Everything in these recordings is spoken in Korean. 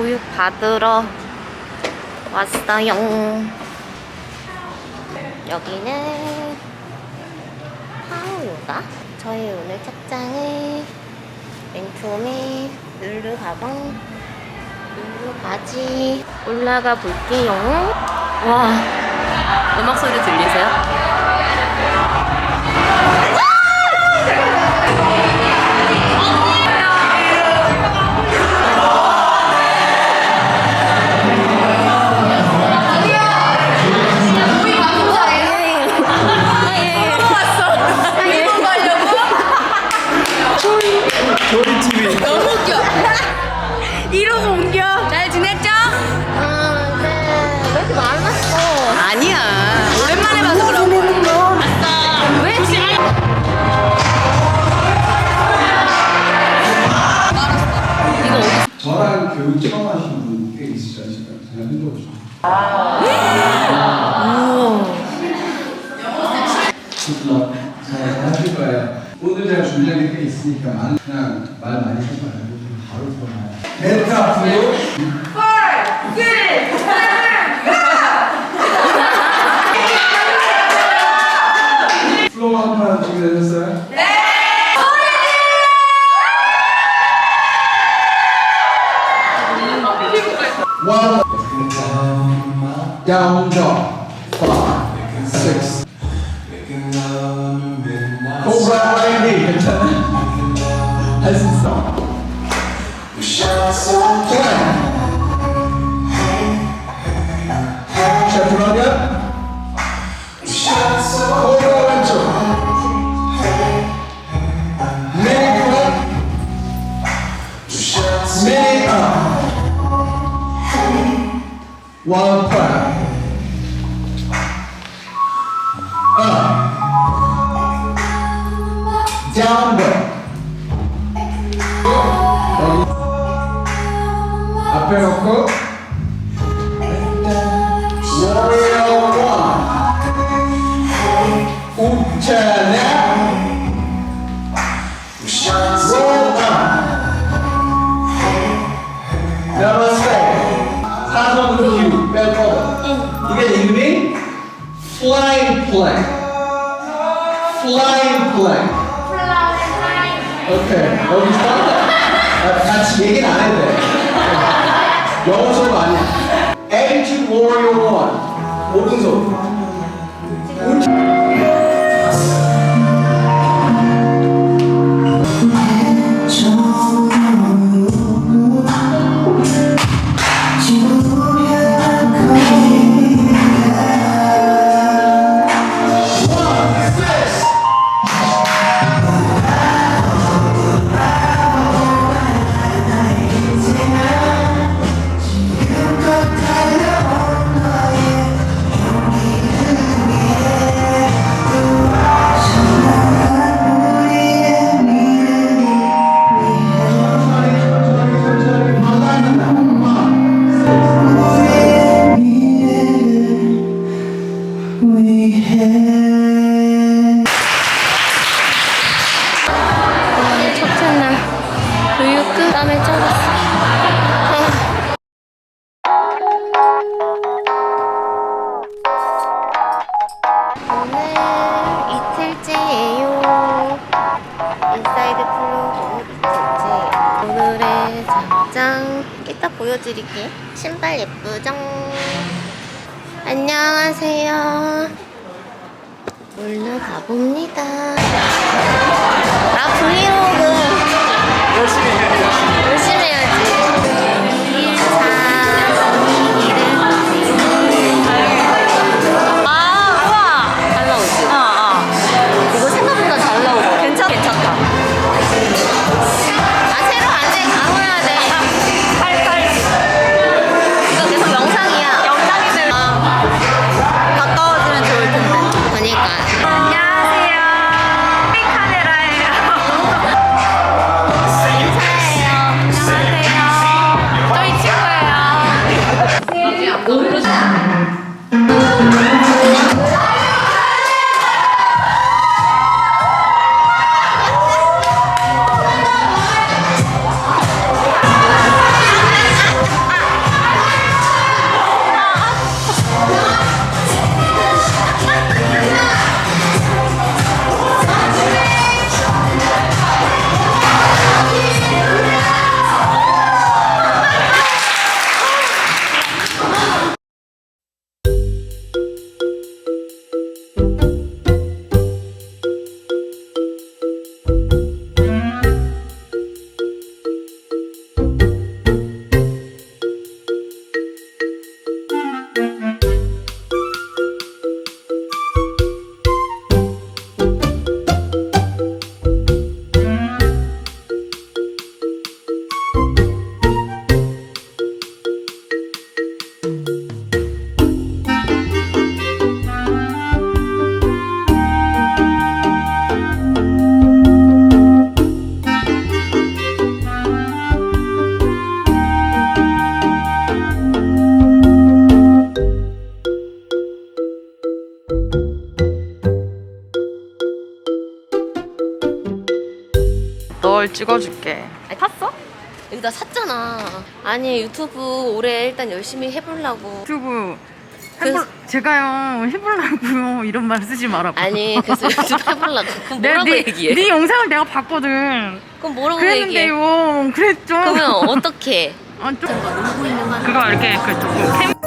교육 받으러 왔어요. 여기는 하우인가? 저희 오늘 착장은 맨투맨 룰루 가방, 룰루 바지 올라가 볼게요. 와, 음악 소리 들리세요? 저랑 교육 처음 하신 분 꽤 있으시죠? 지금 제가 흔들어보죠. 잘 하실 거예요. 오늘 제가 준비한 게 꽤 있으니까 많은- 그냥 말 많이 하지 말고 좀 바로 들어가요. 멘트 앞으로. Down dog. Five, six. Cobra R&B. That's the song. Chaturanga. Cobra Rancho. Mini Gula. Mini Up. One. Dog. 앞에 놓고. 우차나 Roll up. Namaste. 사선 큐 뺄거 이게 이름이 Flying Plank. Flying Plank. 오케이 여기서 아, 같이 얘기는 안 해도 돼. 영어 수업 아니야. Attitude Warrior One. 오른손. 땀에 쩔었어. 아. 오늘 이틀째예요. 인사이드 플로우 이틀째. 오늘의 장장 이따 보여드릴게. 신발 예쁘죠? 안녕하세요. 올라가 봅니다. 나 브이로그 열심 널 찍어줄게. 아니 샀어? 여기다 샀잖아. 아니 유튜브 올해 일단 열심히 해보려고. 유튜브 그래서- 해볼, 제가요 해보려고요 이런 말 쓰지 말라고. 아니 그래서 유튜브 해보려고. 그럼 뭐라고 네, 얘기해? 네 영상을 내가 봤거든. 그럼 뭐라고 얘기해? 그랬는데요. 그랬죠. 그러면 어떻게? 아, 좀 그거 이렇게 그 조금 캠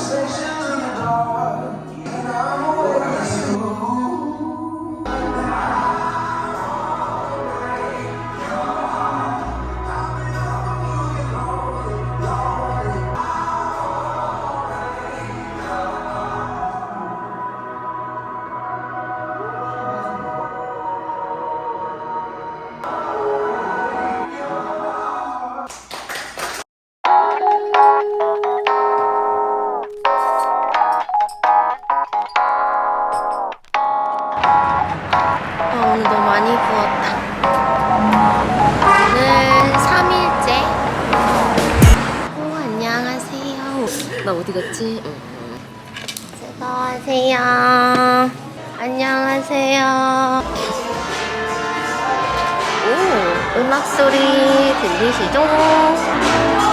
아, 나 어디 갔지? 응. 수고하세요. 안녕하세요. 오, 음악 소리 들리시죠?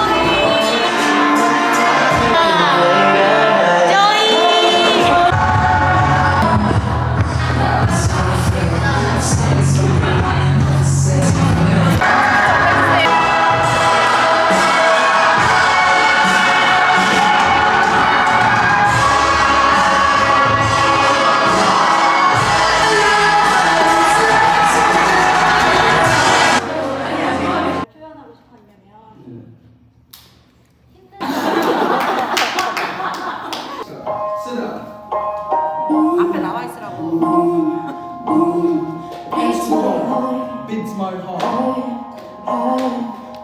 있으라고. Beats my heart.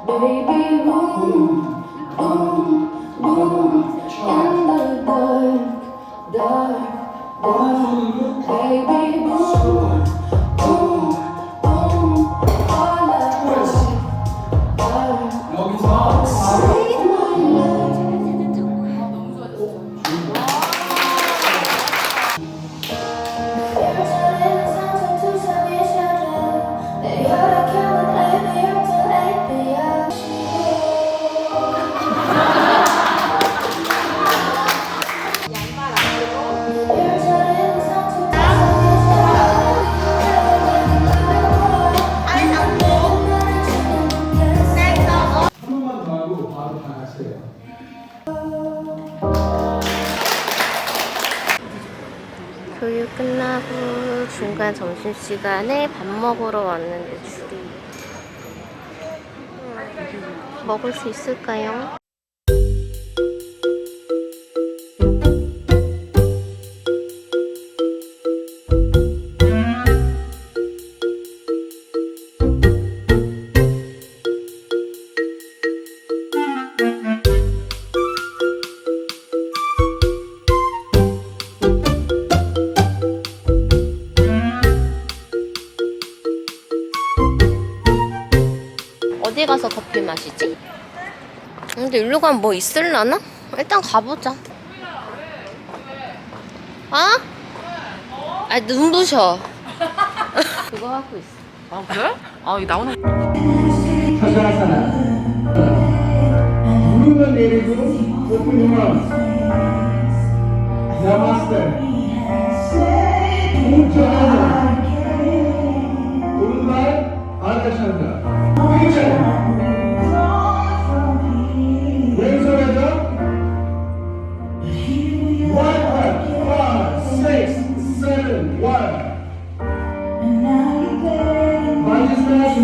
Baby, boom, boom, 점심시간에 밥 먹으러 왔는데 줄이 음, 먹을 수 있을까요? 어디 가서 커피 마시지? 근데 일로 가면 뭐 있을라나? 일단 가보자. 아? 아 눈부셔. 그거 하고 있어. 아 그래? 아 이거 나오는. 누르면 내리고. Namaste. 우자하자.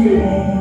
Spirit.